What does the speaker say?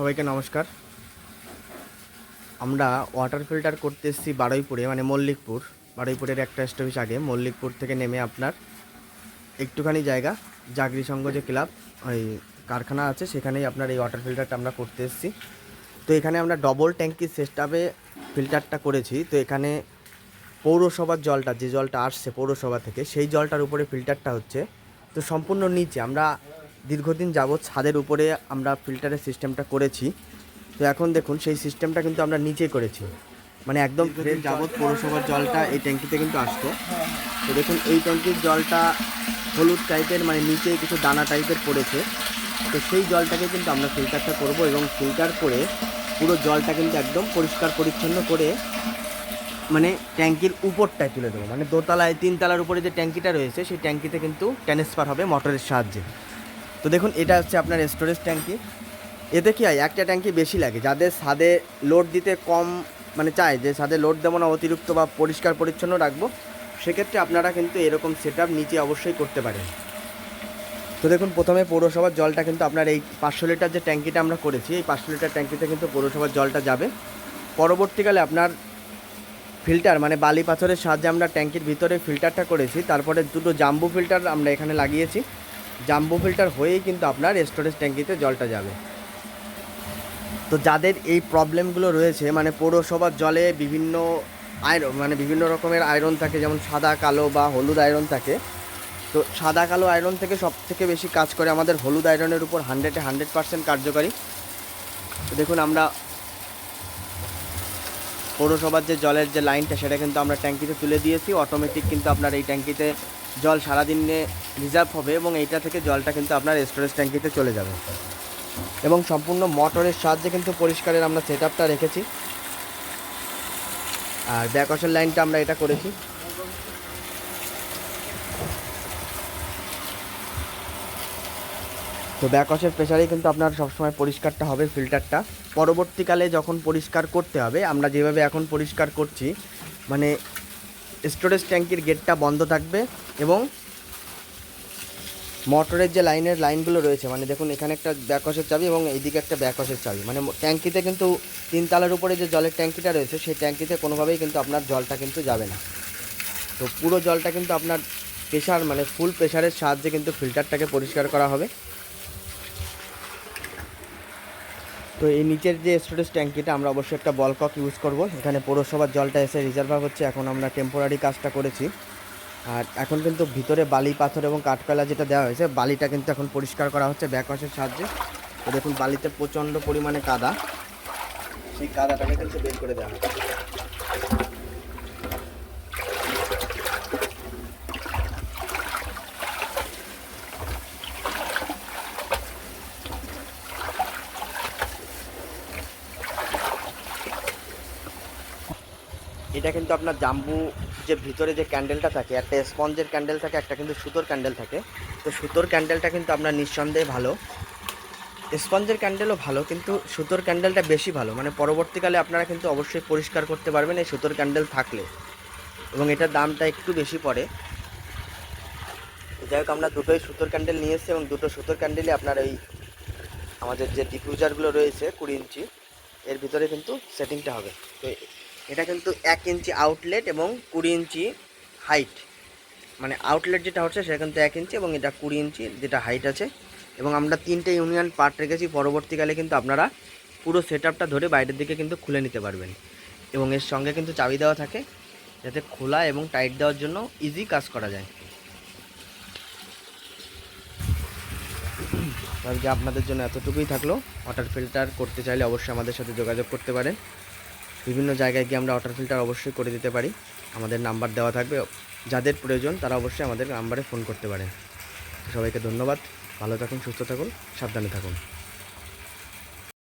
সবাইকে নমস্কার। আমরা ওয়াটার ফিল্টার করতে এসেছি বারুইপুরে মানে মল্লিকপুর। বারুইপুরের একটা স্টপেজ আগে, মল্লিকপুর থেকে নেমে আপনার একটুখানি জায়গা জাগরি সংঘ যে ক্লাব, ওই কারখানা আছে, সেখানেই আপনার এই ওয়াটার ফিল্টারটা আমরা করতে এসেছি। তো এখানে আমরা ডবল ট্যাঙ্কির সিস্টেমে ফিল্টারটা করেছি। তো এখানে পৌরসভার জলটা, যে জলটা আসছে পৌরসভা থেকে, সেই জলটার উপরে ফিল্টারটা হচ্ছে। তো সম্পূর্ণ নিচে, আমরা দীর্ঘদিন যাবৎ ছাদের উপরে আমরা ফিল্টারের সিস্টেমটা করেছি। তো এখন দেখুন সেই সিস্টেমটা কিন্তু আমরা নিচে করেছি। মানে একদম যাবৎ পৌরসভার জলটা এই ট্যাঙ্কিতে কিন্তু আসতো। তো দেখুন এই ট্যাঙ্কির জলটা হলুদ টাইপের মানে নিচে কিছু দানা টাইপের পড়েছে। তো সেই জলটাকে কিন্তু আমরা ফিল্টারটা করব এবং ফিল্টার করে পুরো জলটা কিন্তু একদম পরিষ্কার পরিচ্ছন্ন করে মানে ট্যাঙ্কির উপরটায় তুলে দেবো। মানে দোতলায় তিনতলার উপরে যে ট্যাঙ্কিটা রয়েছে সেই ট্যাঙ্কিতে কিন্তু ট্রান্সফার হবে মোটরের সাহায্যে। তো দেখুন, এটা হচ্ছে আপনার স্টোরেজ ট্যাঙ্কি। এতে কী হয়, একটা ট্যাঙ্কি বেশি লাগে, যাদের ছাদে লোড দিতে কম মানে চায়, যে ছাদে লোড দেবো না, অতিরিক্ত বা পরিষ্কার পরিচ্ছন্ন রাখব, সেক্ষেত্রে আপনারা কিন্তু এরকম সেট নিচে অবশ্যই করতে পারেন। তো দেখুন, প্রথমে পৌরসভার জলটা কিন্তু আপনার এই পাঁচশো লিটার যে ট্যাঙ্কিটা আমরা করেছি, এই পাঁচশো লিটার ট্যাঙ্কিতে কিন্তু পৌরসভার জলটা যাবে। পরবর্তীকালে আপনার ফিল্টার মানে বালি পাথরের সাহায্যে আমরা ট্যাঙ্কির ভিতরে ফিল্টারটা করেছি, তারপরে দুটো জাম্বু ফিল্টার আমরা এখানে লাগিয়েছি। জাম্বু ফিল্টার হয়েই কিন্তু আপনার স্টোরেজ ট্যাঙ্কিতে জলটা যাবে। তো যাদের এই প্রবলেমগুলো রয়েছে মানে পৌরসভার জলে বিভিন্ন আয়রন মানে বিভিন্ন রকমের আয়রন থাকে, যেমন সাদা, কালো বা হলুদ আয়রন থাকে, তো সাদা, কালো আয়রন থেকে সব থেকে বেশি কাজ করে আমাদের হলুদ আয়রনের উপর হান্ড্রেডে হান্ড্রেড পার্সেন্ট কার্যকারী। দেখুন আমরা পৌরসভার যে জলের যে লাইনটা, সেটা কিন্তু আমরা ট্যাঙ্কিতে তুলে দিয়েছি। অটোমেটিক কিন্তু আপনার এই ট্যাঙ্কিতে জল সারাদিনে রিজার্ভ হবে এবং এইটা থেকে জলটা কিন্তু আপনার স্টোরেজ ট্যাঙ্কিতে চলে যাবে। এবং সম্পূর্ণ মোটরের সাহায্যে কিন্তু পরিষ্কারের আমরা সেট রেখেছি। আর ব্যাকওয়াশের লাইনটা আমরা এটা করেছি। তো ব্যাকওয়াশের প্রেশারেই কিন্তু আপনার সবসময় পরিষ্কারটা হবে ফিল্টারটা পরবর্তীকালে যখন পরিষ্কার করতে হবে, আমরা যেভাবে এখন পরিষ্কার করছি মানে স্টোরেজ ট্যাঙ্কির গেটটা বন্ধ থাকবে এবং মোটরের যে লাইনের লাইনগুলো রয়েছে মানে দেখুন এখানে একটা ব্যাকওয়াশের চাবি এবং এইদিকে একটা ব্যাকওয়াশের চাবি। মানে ট্যাঙ্কিতে কিন্তু তিনতলার উপরে যে জলের ট্যাঙ্কিটা রয়েছে, সেই ট্যাঙ্কিতে কোনোভাবেই কিন্তু আপনার জলটা কিন্তু যাবে না। তো পুরো জলটা কিন্তু আপনার প্রেশার মানে ফুল প্রেশারের সাহায্যে কিন্তু ফিল্টারটাকে পরিষ্কার করা হবে। তো এই নিচের যে স্টোরেজ ট্যাঙ্কিটা আমরা অবশ্যই একটা বলকক ইউজ করব। এখানে পৌরসভার জলটা এসে রিজার্ভার হচ্ছে, এখন আমরা টেম্পোরারি কাজটা করেছি। আর এখন কিন্তু ভিতরে বালি, পাথর এবং কাঠকয়লা যেটা দেওয়া হয়েছে, বালিটা কিন্তু এখন পরিষ্কার করা হচ্ছে ব্যাকওয়াশের সাহায্যে। তো দেখুন, বালিতে প্রচণ্ড পরিমাণে কাদা। সেই কাদাটাকে কিন্তু বের করে দেওয়া হচ্ছে। এটা কিন্তু আপনার জাম্বু যে ভিতরে যে ক্যান্ডেলটা থাকে, একটা স্পঞ্জের ক্যান্ডেল থাকে, একটা কিন্তু সুতোর ক্যান্ডেল থাকে। তো সুতোর ক্যান্ডেলটা কিন্তু আপনার নিঃসন্দেহে ভালো। স্পঞ্জের ক্যান্ডেলও ভালো, কিন্তু সুতোর ক্যান্ডেলটা বেশি ভালো। মানে পরবর্তীকালে আপনারা কিন্তু অবশ্যই পরিষ্কার করতে পারবেন এই সুতোর ক্যান্ডেল থাকলে। এবং এটার দামটা একটু বেশি পড়ে। যাই হোক, আমরা দুটোই সুতোর ক্যান্ডেল নিয়ে এসেছি এবং দুটো সুতোর ক্যান্ডেলই আপনার এই আমাদের যে ডিফিউজারগুলো রয়েছে কুড়ি ইঞ্চি, এর ভিতরে কিন্তু সেটিংটা হবে। তো এটা কিন্তু এক ইঞ্চি আউটলেট এবং কুড়ি ইঞ্চি হাইট মানে আউটলেট যেটা হচ্ছে সেটা কিন্তু এক ইঞ্চি এবং এটা কুড়ি ইঞ্চি যেটা হাইট আছে। এবং আমরা তিনটে ইউনিয়ন পার্ট রেখেছি, পরবর্তীকালে কিন্তু আপনারা পুরো সেট ধরে বাইরের দিকে কিন্তু খুলে নিতে পারবেন। এবং এর সঙ্গে কিন্তু চাবি দেওয়া থাকে, যাতে খোলা এবং টাইট দেওয়ার জন্য ইজি কাজ করা যায়। আজকে আপনাদের জন্য এতটুকুই থাকল। ওয়াটার ফিল্টার করতে চাইলে অবশ্যই আমাদের সাথে যোগাযোগ করতে পারেন। বিভিন্ন জায়গায় গিয়ে আমরা ওয়াটার ফিল্টার অবশ্যই করে দিতে পারি। আমাদের নাম্বার দেওয়া থাকবে। যাদের প্রয়োজন, তারা অবশ্যই আমাদের নাম্বারে ফোন করতে পারেন। সবাইকে ধন্যবাদ। ভালো থাকুন, সুস্থ থাকুন, সাবধানে থাকুন।